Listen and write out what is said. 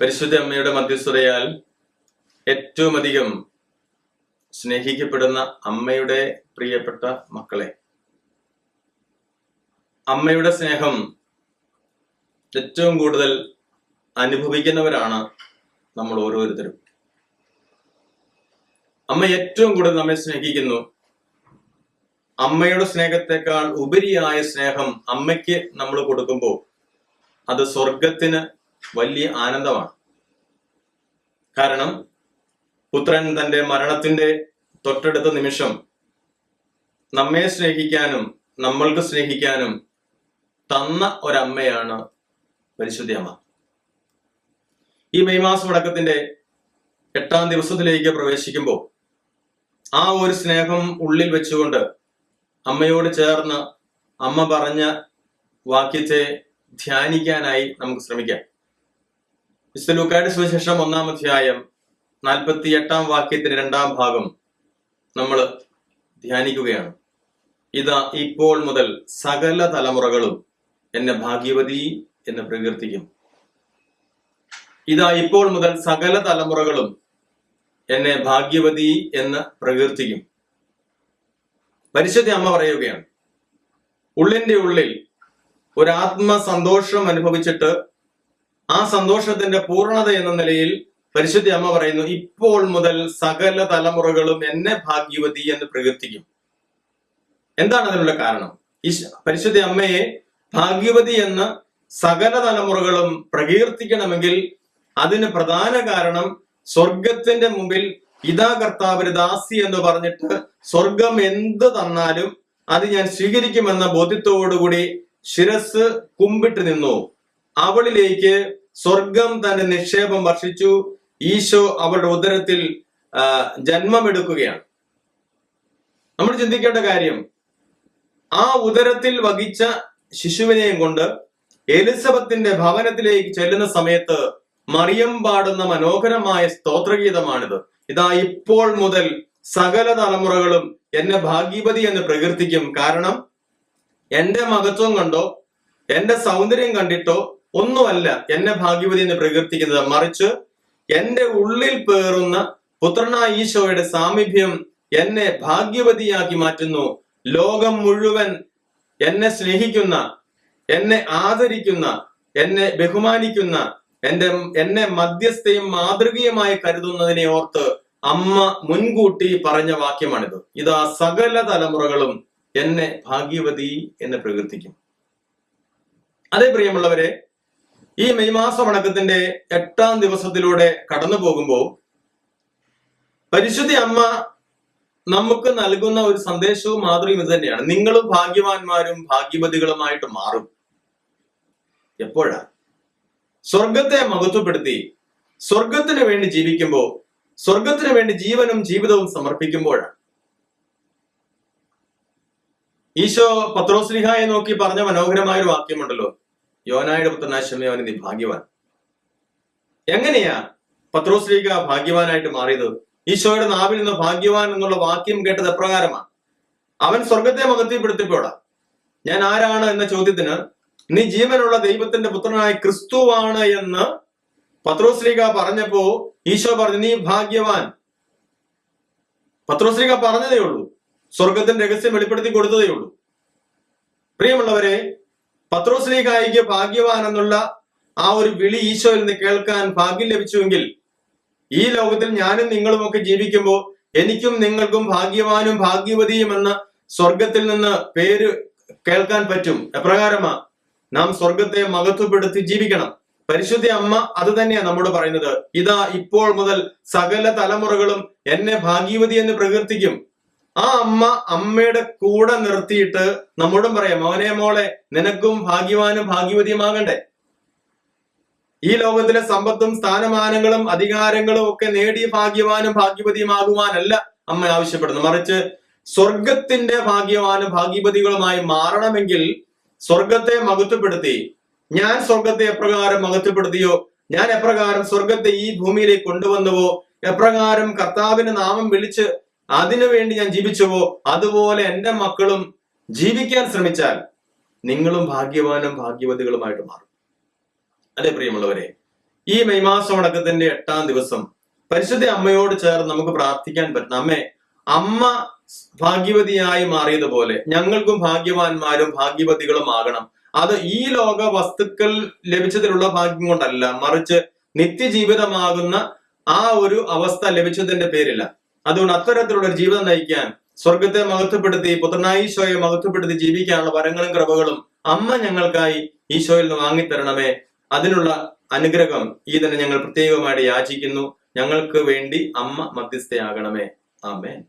പരിശുദ്ധ അമ്മയുടെ മധ്യസ്ഥതയാൽ ഏറ്റവും അധികം സ്നേഹിക്കപ്പെടുന്ന അമ്മയുടെ പ്രിയപ്പെട്ട മക്കളെ അമ്മയുടെ സ്നേഹം ഏറ്റവും കൂടുതൽ അനുഭവിക്കുന്നവരാണ് നമ്മൾ ഓരോരുത്തരും. അമ്മ ഏറ്റവും കൂടുതൽ നമ്മെ സ്നേഹിക്കുന്നു. അമ്മയുടെ സ്നേഹത്തെക്കാൾ ഉപരിയായ സ്നേഹം അമ്മയ്ക്ക് നമ്മൾ കൊടുക്കുമ്പോൾ അത് സ്വർഗത്തിന് വലിയ ആനന്ദമാണ്. കാരണം പുത്രൻ തന്റെ മരണത്തിന്റെ തൊട്ടടുത്ത നിമിഷം നമ്മെ സ്നേഹിക്കാനും നമ്മൾക്ക് സ്നേഹിക്കാനും തന്ന ഒരമ്മയാണ് പരിശുദ്ധ അമ്മ. ഈ മെയ് മാസ മുടക്കത്തിന്റെ എട്ടാം ദിവസത്തിലേക്ക് പ്രവേശിക്കുമ്പോൾ ആ ഒരു സ്നേഹം ഉള്ളിൽ വെച്ചുകൊണ്ട് അമ്മയോട് ചേർന്ന് അമ്മ പറഞ്ഞ വാക്യത്തെ ധ്യാനിക്കാനായി നമുക്ക് ശ്രമിക്കാം. വിശുദ്ധ ലൂക്കായുടെ സുവിശേഷം ഒന്നാം അധ്യായം നാൽപ്പത്തി എട്ടാം വാക്യത്തിന്റെ രണ്ടാം ഭാഗം നമ്മൾ ധ്യാനിക്കുകയാണ്. ഇതാ ഇപ്പോൾ മുതൽ സകല തലമുറകളും എന്നെ ഭാഗ്യവതി എന്ന് പ്രകീർത്തിക്കും. ഇതാ ഇപ്പോൾ മുതൽ സകല തലമുറകളും എന്നെ ഭാഗ്യവതി എന്ന് പ്രകീർത്തിക്കും. പരിശുദ്ധ അമ്മ പറയുകയാണ് ഉള്ളിന്റെ ഉള്ളിൽ ഒരു ആത്മസന്തോഷം അനുഭവിച്ചിട്ട് ആ സന്തോഷത്തിന്റെ പൂർണത എന്ന നിലയിൽ പരിശുദ്ധി അമ്മ പറയുന്നു ഇപ്പോൾ മുതൽ സകല തലമുറകളും എന്നെ ഭാഗ്യവതി എന്ന് പ്രകീർത്തിക്കും. എന്താണ് അതിനുള്ള കാരണം? ഈ പരിശുദ്ധി അമ്മയെ ഭാഗ്യവതി എന്ന് സകല തലമുറകളും പ്രകീർത്തിക്കണമെങ്കിൽ അതിന് പ്രധാന കാരണം സ്വർഗത്തിന്റെ മുമ്പിൽ ഇതാ കർത്താവിന് ദാസി എന്ന് പറഞ്ഞിട്ട് സ്വർഗം എന്ത് തന്നാലും അത് ഞാൻ സ്വീകരിക്കുമെന്ന ബോധ്യത്തോടുകൂടി ശിരസ് കുമ്പിട്ട് നിന്നു. അവളിലേക്ക് സ്വർഗം തന്റെ നിക്ഷേപം വർഷിച്ചു. ഈശോ അവളുടെ ഉദരത്തിൽ ജന്മമെടുക്കുകയാണ്. നമ്മൾ ചിന്തിക്കേണ്ട കാര്യം ആ ഉദരത്തിൽ വഹിച്ച ശിശുവിനെയും കൊണ്ട് എലിസബത്തിന്റെ ഭവനത്തിലേക്ക് ചെല്ലുന്ന സമയത്ത് മറിയം പാടുന്ന മനോഹരമായ സ്തോത്രഗീതമാണിത്. ഇതാ ഇപ്പോൾ മുതൽ സകല തലമുറകളും എന്നെ ഭാഗ്യപതി എന്ന് പ്രകീർത്തിക്കും. കാരണം എന്റെ മഹത്വം കണ്ടോ എന്റെ സൗന്ദര്യം കണ്ടിട്ടോ ഒന്നുമല്ല എന്നെ ഭാഗ്യവതി എന്ന് പ്രകീർത്തിക്കുന്നത് മറിച്ച് എന്റെ ഉള്ളിൽ പേറുന്ന പുത്രനായ ഈശോയുടെ സാമീപ്യം എന്നെ ഭാഗ്യവതിയാക്കി മാറ്റുന്നു. ലോകം മുഴുവൻ എന്നെ സ്നേഹിക്കുന്ന എന്നെ ആദരിക്കുന്ന എന്നെ ബഹുമാനിക്കുന്ന എന്റെ എന്നെ മധ്യസ്ഥയും മാതൃകയുമായി കരുതുന്നതിനെ ഓർത്ത് അമ്മ മുൻകൂട്ടി പറഞ്ഞ വാക്യമാണിത്. ഇതാ സകല തലമുറകളും എന്നെ ഭാഗ്യവതി എന്ന് പ്രകീർത്തിക്കും. അതേ പ്രിയമുള്ളവരെ ഈ മെയ് മാസമടക്കത്തിന്റെ എട്ടാം ദിവസത്തിലൂടെ കടന്നു പോകുമ്പോൾ പരിശുദ്ധി അമ്മ നമുക്ക് നൽകുന്ന ഒരു സന്ദേശവും മാതൃകയും ഇത് തന്നെയാണ്. നിങ്ങളും ഭാഗ്യവാന്മാരും ഭാഗ്യവതികളുമായിട്ട് മാറും. എപ്പോഴാ? സ്വർഗത്തെ മഹത്വപ്പെടുത്തി സ്വർഗത്തിന് വേണ്ടി ജീവിക്കുമ്പോൾ സ്വർഗത്തിന് വേണ്ടി ജീവനും ജീവിതവും സമർപ്പിക്കുമ്പോഴാണ് ഈശോ പത്രോസ്ലിഹായെ നോക്കി പറഞ്ഞ മനോഹരമായ ഒരു വാക്യമുണ്ടല്ലോ. യോനായുടെ പുത്രനാശമയോന് നീ ഭാഗ്യവാൻ. എങ്ങനെയാ പത്രോസ്ലിഹ ഭാഗ്യവാനായിട്ട് മാറിയത്? ഈശോയുടെ നാവിൽ നിന്ന് ഭാഗ്യവാൻ എന്നുള്ള വാക്യം കേട്ടത് എപ്രകാരമാണ് അവൻ സ്വർഗത്തെ മഹത്വപ്പെടുത്തിപ്പോടാ ഞാൻ ആരാണ് എന്ന ചോദ്യത്തിന് നീ ജീവനുള്ള ദൈവത്തിന്റെ പുത്രനായ ക്രിസ്തുവാണ് എന്ന് പത്രോസ്ലിഹ പറഞ്ഞപ്പോ ഈശോ പറഞ്ഞു നീ ഭാഗ്യവാൻ. പത്രോസ്ലിഹ പറഞ്ഞതേ ഉള്ളൂ. സ്വർഗത്തിന്റെ രഹസ്യം വെളിപ്പെടുത്തി കൊടുത്തതേ ഉള്ളൂ. പ്രിയമുള്ളവരെ പത്രോസ്ലിഹായിക്ക് ഭാഗ്യവാൻ എന്നുള്ള ആ ഒരു വിളി ഈശോയിൽ നിന്ന് കേൾക്കാൻ ഭാഗ്യം ലഭിച്ചുവെങ്കിൽ ഈ ലോകത്തിൽ ഞാനും നിങ്ങളും ഒക്കെ ജീവിക്കുമ്പോൾ എനിക്കും നിങ്ങൾക്കും ഭാഗ്യവാനും ഭാഗ്യവതിയും എന്ന സ്വർഗത്തിൽ നിന്ന് പേര് കേൾക്കാൻ പറ്റും. എപ്രകാരമാ? നാം സ്വർഗത്തെ മഹത്വപ്പെടുത്തി ജീവിക്കണം. പരിശുദ്ധ അമ്മ അത് തന്നെയാ നമ്മോട് പറയുന്നത്. ഇതാ ഇപ്പോൾ മുതൽ സകല തലമുറകളും എന്നെ ഭാഗ്യവതി എന്ന് പ്രകീർത്തിക്കും. ആ അമ്മ അമ്മയുടെ കൂടെ നിർത്തിയിട്ട് നമ്മോടും പറയാം മോനെ മോളെ നിനക്കും ഭാഗ്യവാനും ഭാഗ്യവതിയുമാകണ്ടേ. ഈ ലോകത്തിലെ സമ്പത്തും സ്ഥാനമാനങ്ങളും അധികാരങ്ങളും ഒക്കെ നേടി ഭാഗ്യവാനും ഭാഗ്യവതിയുമാകുവാനല്ല അമ്മ ആവശ്യപ്പെടുന്നു മറിച്ച് സ്വർഗത്തിന്റെ ഭാഗ്യവാനും ഭാഗ്യവതികളുമായി മാറണമെങ്കിൽ സ്വർഗത്തെ മഹത്വപ്പെടുത്തി ഞാൻ സ്വർഗത്തെ എപ്രകാരം മഹത്വപ്പെടുത്തിയോ ഞാൻ എപ്രകാരം സ്വർഗത്തെ ഈ ഭൂമിയിലേക്ക് കൊണ്ടുവന്നുവോ എപ്രകാരം കർത്താവിന്റെ നാമം വിളിച്ച് അതിനു വേണ്ടി ഞാൻ ജീവിച്ചുവോ? അതുപോലെ എന്റെ മക്കളും ജീവിക്കാൻ ശ്രമിച്ചാൽ നിങ്ങളും ഭാഗ്യവാനും ഭാഗ്യവതികളുമായിട്ട് മാറും. അതെ പ്രിയമുള്ളവരെ ഈ മെയ് മാസം അടക്കത്തിന്റെ എട്ടാം ദിവസം പരിശുദ്ധ അമ്മയോട് ചേർന്ന് നമുക്ക് പ്രാർത്ഥിക്കാൻ പറ്റുന്ന അമ്മേ അമ്മ ഭാഗ്യവതിയായി മാറിയതുപോലെ ഞങ്ങൾക്കും ഭാഗ്യവാന്മാരും ഭാഗ്യവതികളും ആകണം. അത് ഈ ലോക വസ്തുക്കൾ ലഭിച്ചതിലുള്ള ഭാഗ്യം കൊണ്ടല്ല മറിച്ച് നിത്യജീവിതമാകുന്ന ആ ഒരു അവസ്ഥ ലഭിച്ചതിന്റെ പേരില്ല. അതുകൊണ്ട് അത്തരത്തിലുള്ള ഒരു ജീവിതം നയിക്കാൻ സ്വർഗത്തെ മഹത്വപ്പെടുത്തി പുത്രനായി ഈശോയെ മഹത്വപ്പെടുത്തി ജീവിക്കാനുള്ള വരങ്ങളും കൃപകളും അമ്മ ഞങ്ങൾക്കായി ഈശോയിൽ നിന്ന് വാങ്ങിത്തരണമേ. അതിനുള്ള അനുഗ്രഹം ഈ തന്നെ ഞങ്ങൾ പ്രത്യേകമായിട്ട് യാചിക്കുന്നു. ഞങ്ങൾക്ക് വേണ്ടി അമ്മ മധ്യസ്ഥയാകണമേ. ആമേൻ.